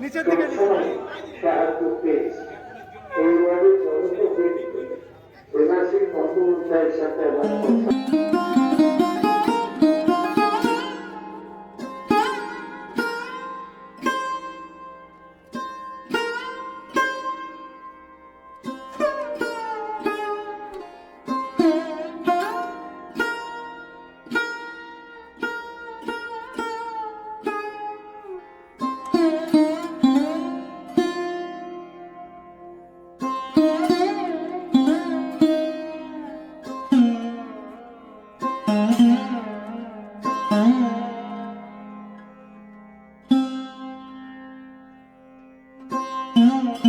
নিচের দিকে সবসময় Mm-hmm.